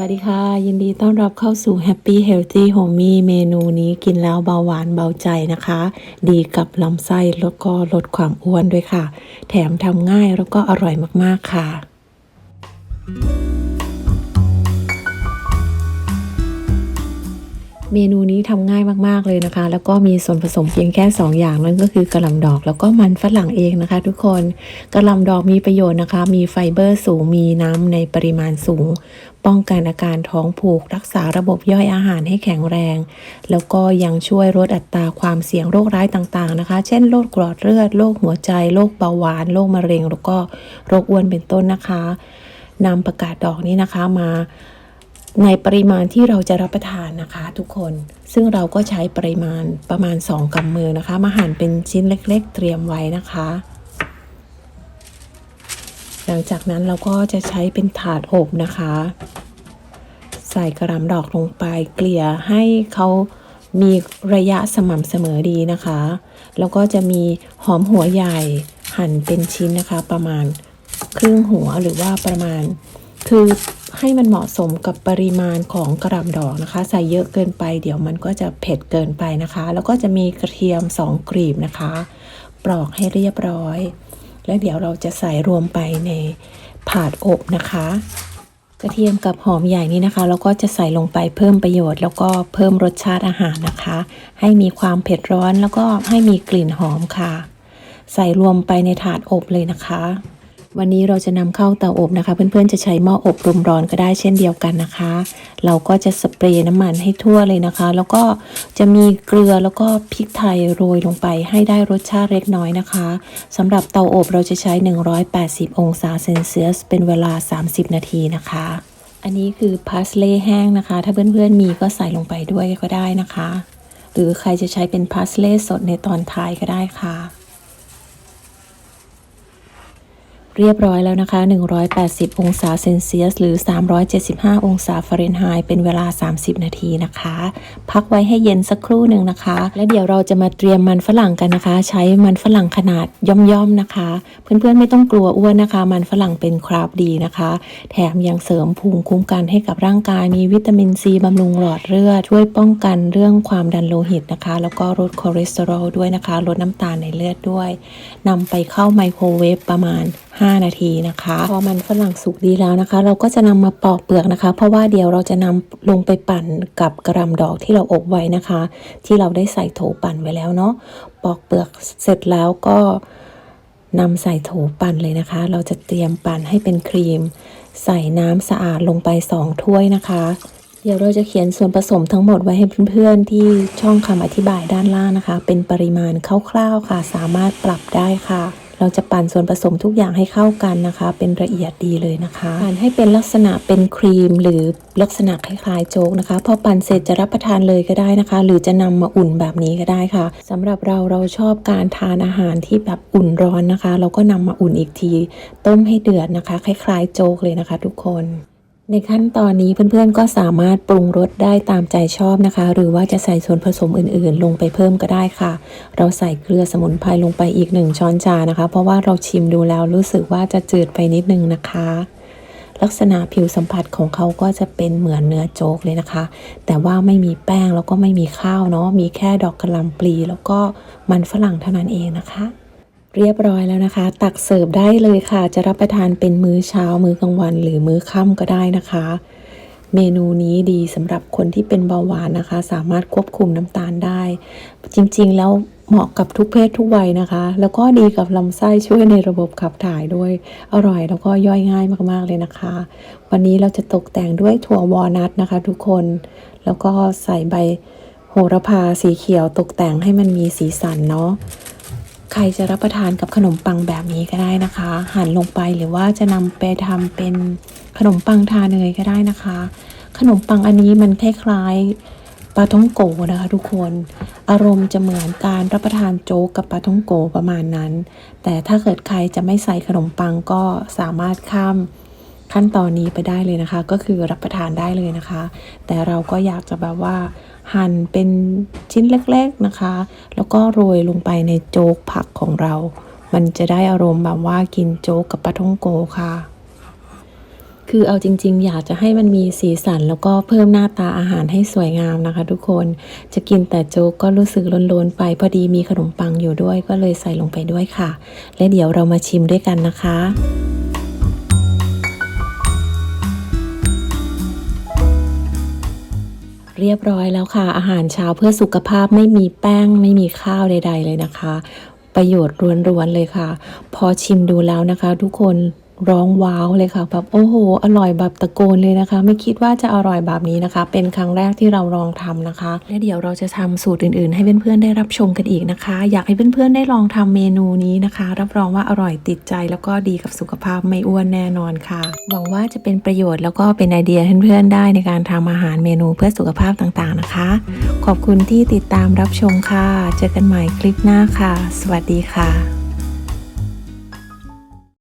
วัสดีค่ะ ยินดีต้อนรับเข้าสู่ Happy Healthy Homey เมนูนี้กินแล้วเบาหวานเบาใจนะคะ ดีกับลำไส้แล้วก็ลดความอ้วนด้วยค่ะ แถมทำง่ายแล้วก็อร่อยมากๆค่ะ เมนูนี้ทำง่ายมากๆเลยนะคะ แล้วก็มีส่วนผสมเพียงแค่ 2 อย่างนั่นก็คือกระหล่ำดอก แล้วก็มันฝรั่งเองนะคะ ทุกคนกระหล่ำดอกมีประโยชน์นะคะ มีไฟเบอร์สูงมีน้ำในปริมาณสูง ป้องกันอาการท้องผูก รักษาระบบย่อยอาหารให้แข็งแรง แล้วก็ยังช่วยลดอัตราความเสี่ยงโรคร้ายต่างๆนะคะ เช่นโรคกรดเลือดโรคหัวใจโรคเบาหวานโรคมะเร็ง แล้วก็โรคอ้วนเป็นต้นนะคะนำประกาศดอกนี้นะคะมา ในปริมาณที่เราจะรับประทานนะคะทุกคน ซึ่งเราก็ใช้ปริมาณประมาณ 2กำมือนะคะ มาหั่นเป็นชิ้นเล็กๆ เตรียมไว้นะคะ หลังจากนั้นเราก็จะใช้เป็นถาดอบนะคะ ใส่กระหลำดอกลงไปเกลี่ยให้เขามีระยะสม่ำเสมอดีนะคะ แล้วก็จะมีหอมหัวใหญ่หั่นเป็นชิ้นนะคะ ประมาณครึ่งหัวหรือว่าประมาณ คือให้มันเหมาะสมกับปริมาณของกระหล่ำดอกนะคะ ใส่เยอะเกินไป เดี๋ยวมันก็จะเผ็ดเกินไปนะคะ แล้วก็จะมีกระเทียม 2กลีบนะคะ ปลอกให้เรียบร้อย แล้วเดี๋ยวเราจะใส่รวมไปในถาดอบนะคะ กระเทียมกับหอมใหญ่นี้นะคะ เราก็จะใส่ลงไปเพิ่มประโยชน์ แล้วก็เพิ่มรสชาติอาหารนะคะ ให้มีความเผ็ดร้อนแล้วก็ให้มีกลิ่นหอมค่ะ ใส่รวมไปในถาดอบเลยนะคะ วันนี้เราจะนำเข้าเตาอบนะคะ เพื่อนๆจะใช้หม้ออบลมร้อนก็ได้เช่นเดียวกันนะคะ เราก็จะสเปรย์น้ำมันให้ทั่วเลยนะคะ แล้วก็จะมีเกลือแล้วก็พริกไทยโรยลงไปให้ได้รสชาติเล็กน้อยนะคะสำหรับเตาอบเราจะใช้ 180 องศาเซนเซียส เป็นเวลา 30 นาทีนะคะ อันนี้คือพาสเลย์แห้งนะคะ ถ้าเพื่อนๆมีก็ใส่ลงไปด้วยก็ได้นะคะ หรือใครจะใช้เป็นพาสเลย์สดในตอนท้ายก็ได้ค่ะ เรียบร้อยแล้วนะคะ 180 องศาเซนเซียส หรือ 375 องศาฟาเรนไฮต์ เป็นเวลา 30 นาทีนะคะ พักไว้ให้เย็นสักครู่หนึ่งนะคะ และเดี๋ยวเราจะมาเตรียมมันฝรั่งกันนะคะ ใช้มันฝรั่งขนาดย่อมๆนะคะ เพื่อนๆไม่ต้องกลัวอ้วนนะคะ มันฝรั่งเป็นคราบดีนะคะ แถมยังเสริมภูมิคุ้มกันให้กับร่างกาย มีวิตามินซีบำรุงหลอดเลือด ช่วยป้องกันเรื่องความดันโลหิตนะคะ แล้วก็ลดคอเลสเตอรอลด้วยนะคะ ลดน้ำตาลในเลือดด้วยนำไปเข้าไมโครเวฟประมาณ5 นาทีนะคะ พอมันฝรั่งสุกดีแล้วนะคะ เราก็จะนำมาปอกเปลือกนะคะ เพราะว่าเดี๋ยวเราจะนำลงไปปั่นกับกระหลำดอกที่เราอบไว้นะคะ ที่เราได้ใส่โถปั่นไว้แล้วเนาะปอกเปลือกเสร็จแล้วก็นำใส่โถปั่นเลยนะคะ เราจะเตรียมปั่นให้เป็นครีม ใส่น้ำสะอาดลงไป 2 ถ้วยนะคะ เดี๋ยวเราจะเขียนส่วนผสมทั้งหมดไว้ให้เพื่อนๆ ที่ช่องคำอธิบายด้านล่างนะคะ เป็นปริมาณคร่าวๆค่ะ สามารถปรับได้ค่ะ เราจะปั่นส่วนผสมทุกอย่างให้เข้ากันนะคะ เป็นละเอียดดีเลยนะคะปั่นให้เป็นลักษณะเป็นครีมหรือลักษณะคล้ายๆโจ๊กนะคะ พอปั่นเสร็จจะรับประทานเลยก็ได้นะคะ หรือจะนำมาอุ่นแบบนี้ก็ได้ค่ะสำหรับเราเราชอบการทานอาหารที่แบบอุ่นร้อนนะคะ เราก็นำมาอุ่นอีกที ต้มให้เดือดนะคะ คล้ายๆโจ๊กเลยนะคะ ทุกคน ในขั้นตอนนี้เพื่อนๆก็สามารถปรุงรสได้ตามใจชอบนะคะ หรือว่าจะใส่ส่วนผสมอื่นๆ ลงไปเพิ่มก็ได้ค่ะ เราใส่เกลือสมุนไพรลงไปอีกหนึ่งช้อนชานะคะ เพราะว่าเราชิมดูแล้วรู้สึกว่าจะจืดไปนิดนึงนะคะ ลักษณะผิวสัมผัสของเขาก็จะเป็นเหมือนเนื้อโจ๊กเลยนะคะ แต่ว่าไม่มีแป้งแล้วก็ไม่มีข้าวเนาะมีแค่ดอกกระหล่ำปลีแล้วก็มันฝรั่งเท่านั้นเองนะคะ เรียบร้อยแล้วนะคะ ตักเสิร์ฟได้เลยค่ะ จะรับประทานเป็นมื้อเช้า มื้อกลางวัน หรือมื้อค่ำก็ได้นะคะ เมนูนี้ดีสำหรับคนที่เป็นเบาหวานนะคะ สามารถควบคุมน้ำตาลได้ จริงๆ แล้วเหมาะกับทุกเพศทุกวัยนะคะ แล้วก็ดีกับลำไส้ช่วยในระบบขับถ่ายด้วย อร่อยแล้วก็ย่อยง่ายมากๆเลยนะคะ วันนี้เราจะตกแต่งด้วยถั่ววอลนัทนะคะ ทุกคน แล้วก็ใส่ใบโหระพาสีเขียวตกแต่งให้มันมีสีสันเนาะ ใครจะรับประทานกับขนมปังแบบนี้ก็ได้นะคะ หั่นลงไปหรือว่าจะนำไปทำเป็นขนมปังทาเนยก็ได้นะคะ ขนมปังอันนี้มันคล้ายๆปลาท้องโกนะคะ ทุกคนอารมณ์จะเหมือนการรับประทานโจ๊กกับปลาท้องโกประมาณนั้น แต่ถ้าเกิดใครจะไม่ใส่ขนมปังก็สามารถข้าม ขั้นตอนนี้ไปได้เลยนะคะ ก็คือรับประทานได้เลยนะคะ แต่เราก็อยากจะแบบว่า หั่นเป็นชิ้นเล็กๆนะคะ แล้วก็โรยลงไปในโจ๊กผักของเรา มันจะได้อารมณ์แบบว่ากินโจ๊กกับปลาท่องโกค่ะคือเอาจริง ๆ อยากจะให้มันมีสีสัน แล้วก็เพิ่มหน้าตาอาหารให้สวยงามนะคะ ทุกคนจะกินแต่โจ๊กก็รู้สึกล้นๆไป พอดีมีขนมปังอยู่ด้วยก็เลยใส่ลงไปด้วยค่ะ และเดี๋ยวเรามาชิมด้วยกันนะคะ เรียบร้อยแล้วค่ะ อาหารเช้าเพื่อสุขภาพไม่มีแป้งไม่มีข้าวใด ๆ เลยนะคะ ประโยชน์ล้วนๆเลยค่ะ พอชิมดูแล้วนะคะ ทุกคน ร้องว้าวเลยค่ะแบบโอ้โห อร่อยแบบตะโกนเลยนะคะ ไม่คิดว่าจะอร่อยแบบนี้นะคะ เป็นครั้งแรกที่เราลองทำนะคะ และเดี๋ยวเราจะทำสูตรอื่นๆ ให้เพื่อนๆได้รับชมกันอีกนะคะ อยากให้เพื่อนๆได้ลองทำเมนูนี้นะคะ รับรองว่าอร่อยติดใจแล้วก็ดีกับสุขภาพไม่อ้วนแน่นอนค่ะ หวังว่าจะเป็นประโยชน์แล้วก็เป็นไอเดียเพื่อนๆได้ในการทำอาหารเมนูเพื่อสุขภาพต่างๆนะคะ ขอบคุณที่ติดตามรับชมค่ะ เจอกันใหม่คลิปหน้าค่ะ สวัสดีค่ะ